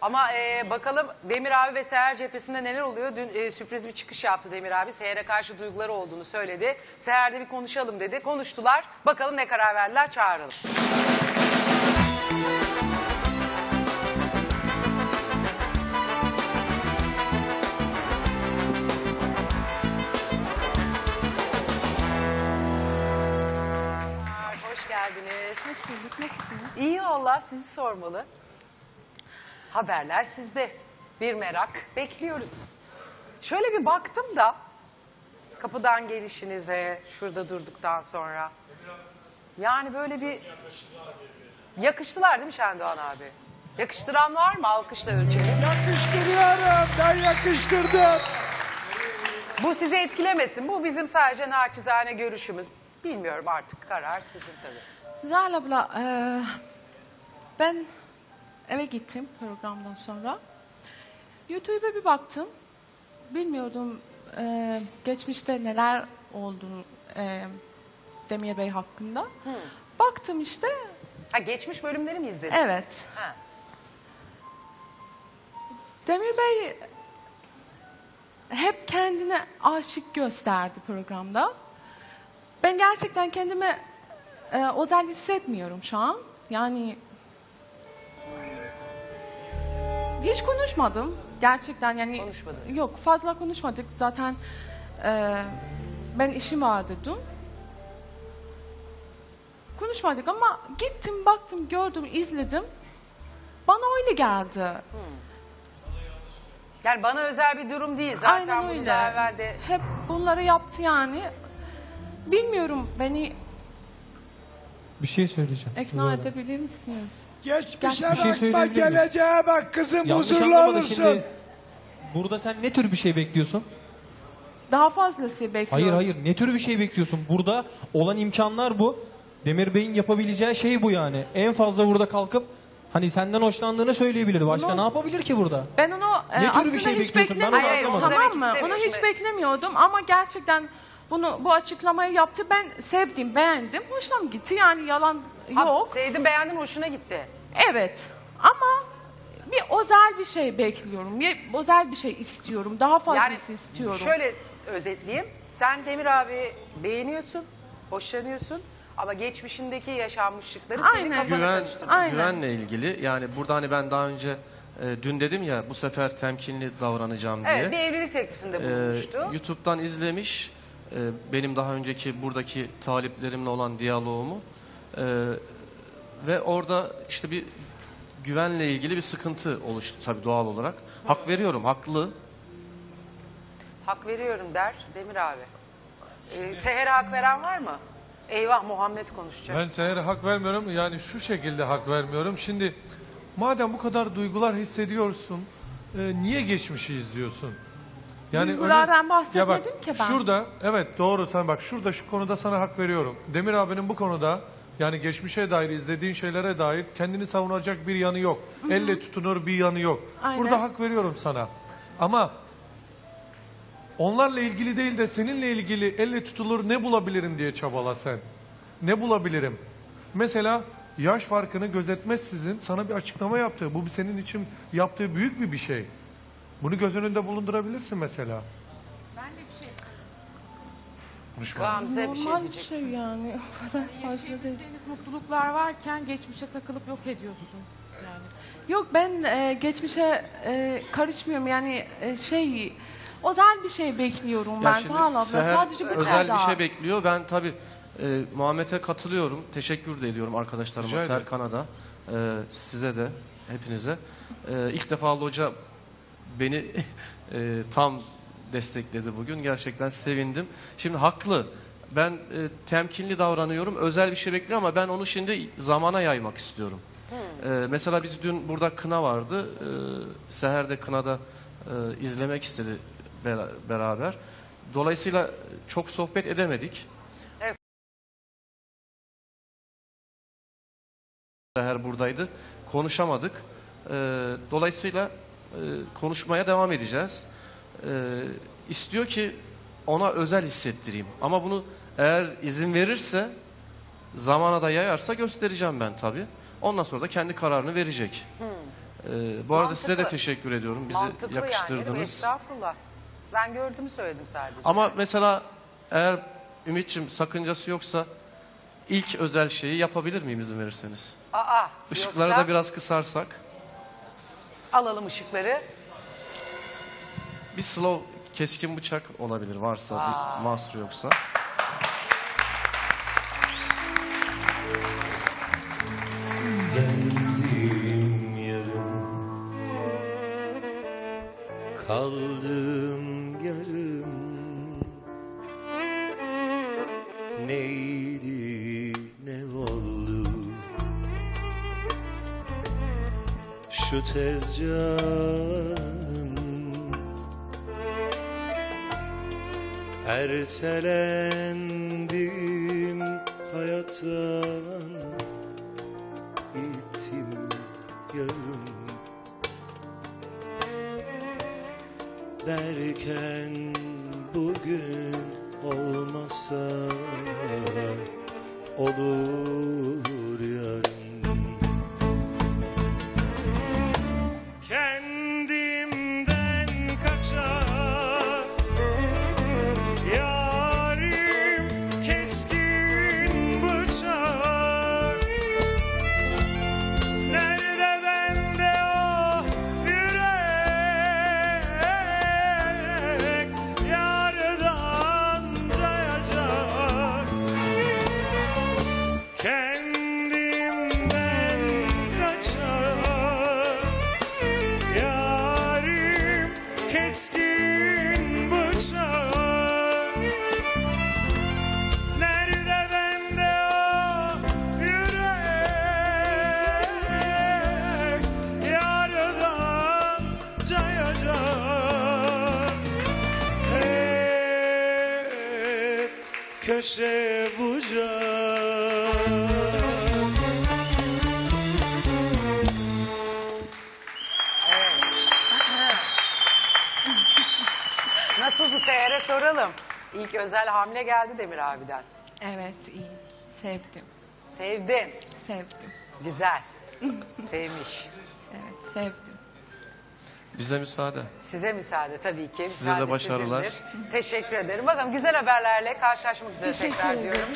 Ama e, bakalım Demir abi ve Seher cephesinde neler oluyor? Dün e, sürpriz bir çıkış yaptı Demir abi. Seher'e karşı duyguları olduğunu söyledi. Seher'de bir konuşalım dedi. Konuştular. Bakalım ne karar verdiler çağıralım. Hoş geldiniz. Hoş bulduk. Nasılsınız? İyi Allah sizi sormalı. Haberler sizde. Bir merak bekliyoruz. Şöyle bir baktım da kapıdan gelişinize şurada durduktan sonra. Yani böyle bir yakıştılar değil mi Şendoğan abi? Yakıştıran var mı? Alkışla ölçelim. Yakıştırıyorum. Ben yakıştırdım. Bu sizi etkilemesin. Bu bizim sadece naçizane görüşümüz. Bilmiyorum artık karar sizin tabii. Zuhal abla, e, ben eve gittim programdan sonra. YouTube'a bir baktım. Bilmiyordum e, geçmişte neler olduğunu e, Demir Bey hakkında. Hı. Baktım işte, Ha geçmiş bölümleri mi izledin? evet. Ha. Demir Bey hep kendine aşık gösterdi programda. Ben gerçekten kendimi e, özel hissetmiyorum şu an. Yani hiç konuşmadım. Gerçekten yani Konuşmadın. yok fazla konuşmadık. Zaten e, ben işim vardı dün. Konuşmadık ama gittim baktım gördüm izledim. Bana öyle geldi. Yani bana özel bir durum değil. Zaten Aynen bunu öyle. daha evvel de Hep bunları yaptı yani. Bilmiyorum beni Bir şey söyleyeceğim. ikna Zuhal. edebilir misiniz? Geçmişe Bir şey bakma, söyleyebilir miyim? geleceğe bak kızım. Yanlış huzurlu anlama da olursun. şimdi. Burada sen ne tür bir şey bekliyorsun? Daha fazlası bekliyorum. Hayır hayır ne tür bir şey bekliyorsun? Burada olan imkanlar bu. Demir Bey'in yapabileceği şey bu yani. En fazla burada kalkıp hani senden hoşlandığını söyleyebilir. Başka ne yapabilir ki burada? Ben onu e, Ne tür bir aslında şey hiç bekliyorsun? Ben onu beklemiyordum. Hayır, hayır, onu anlamadım. demek tamam mı? Onu hiç Şimdi- beklemiyordum ama gerçekten bunu bu açıklamayı yaptı. Ben sevdim, beğendim. Hoşuma gitti yani yalan yok. sevdim beğendim hoşuna gitti. Evet. Ama bir özel bir şey bekliyorum. Bir özel bir şey istiyorum. Daha fazlası Yani istiyorum. şöyle özetleyeyim. Sen Demir abi beğeniyorsun, hoşlanıyorsun ama geçmişindeki yaşanmışlıkları senin Aynen. kafana Güven. Aynen. güvenle ilgili yani burada hani ben daha önce e, dün dedim ya bu sefer temkinli davranacağım diye. Evet bir evlilik teklifinde E, bulunmuştu. YouTube'dan izlemiş benim daha önceki buradaki taliplerimle olan diyaloğumu E, ve orada işte bir güvenle ilgili bir sıkıntı oluştu tabii doğal olarak. Hak veriyorum, haklı. Hak veriyorum der Demir abi. Ee, Seher'e hak veren var mı? Eyvah Muhammed konuşacak. Ben Seher'e hak vermiyorum. Yani şu şekilde hak vermiyorum. Şimdi madem bu kadar duygular hissediyorsun, e, niye geçmişi izliyorsun? Duygulardan öyle- bahsetmedim Ya bak, ki ben. Şurada, evet doğru sen bak şurada şu konuda sana hak veriyorum. Demir abinin bu konuda yani geçmişe dair izlediğin şeylere dair kendini savunacak bir yanı yok. Elle tutunur bir yanı yok. Aynen. Burada hak veriyorum sana. Ama onlarla ilgili değil de seninle ilgili elle tutulur ne bulabilirim diye çabala sen. Ne bulabilirim? Mesela yaş farkını gözetmezsizin sana bir açıklama yaptığı, bu senin için yaptığı büyük bir bir şey. Bunu göz önünde bulundurabilirsin mesela. Konuşma. Gamze bir şey Normal bir diyecek. şey yani. O kadar fazla değil. Yaşayabileceğiniz mutluluklar varken geçmişe takılıp yok ediyorsun. Yani. Yok ben e, geçmişe e, karışmıyorum yani e, şey özel bir şey bekliyorum Ya ben şimdi Sağ ol abla. Seher Sadece bu özel bir kadar. şey bekliyor. Ben tabii e, Muhammed'e katılıyorum. Teşekkür de ediyorum arkadaşlarıma, Rica ederim. Serkan'a da, e, size de, hepinize. E, ilk defa hoca beni e, tam destekledi bugün. Gerçekten sevindim. Şimdi haklı. Ben e, temkinli davranıyorum. Özel bir şey bekliyor ama ben onu şimdi zamana yaymak istiyorum. E, mesela biz dün burada kına vardı. E, Seher de kınada e, izlemek istedi bera- beraber. Dolayısıyla çok sohbet edemedik. Evet. Seher buradaydı. Konuşamadık. E, dolayısıyla e, konuşmaya devam edeceğiz. E, istiyor ki ona özel hissettireyim. Ama bunu eğer izin verirse zamana da yayarsa göstereceğim ben tabii. Ondan sonra da kendi kararını verecek. Ee, bu arada size de Mantıklı. teşekkür ediyorum. Bizi Mantıklı yani. yakıştırdınız. Estağfurullah. Ben gördüğümü söyledim sadece. Ama mesela eğer Ümit'ciğim sakıncası yoksa ilk özel şeyi yapabilir miyim izin verirseniz? Aa, Işıkları yoksa da biraz kısarsak. Alalım ışıkları. Bir slow keskin bıçak olabilir varsa Aa. bir mahsur yoksa. Geldim Şu tez canım Ertelendim hayattan gittim yarım. Derken bugün olmasa olur köşe bucak Nasıldı Seher'e soralım. İlk özel hamle geldi Demir abiden. Evet iyi. Sevdim. Sevdin. Sevdim. Güzel. Sevmiş. Evet sevdim. Bize müsaade. Size müsaade tabii ki. Size de Müsaade başarılar. sizindir. Teşekkür ederim. Bakalım güzel haberlerle karşılaşmak üzere Teşekkür tekrar ederim. diyorum.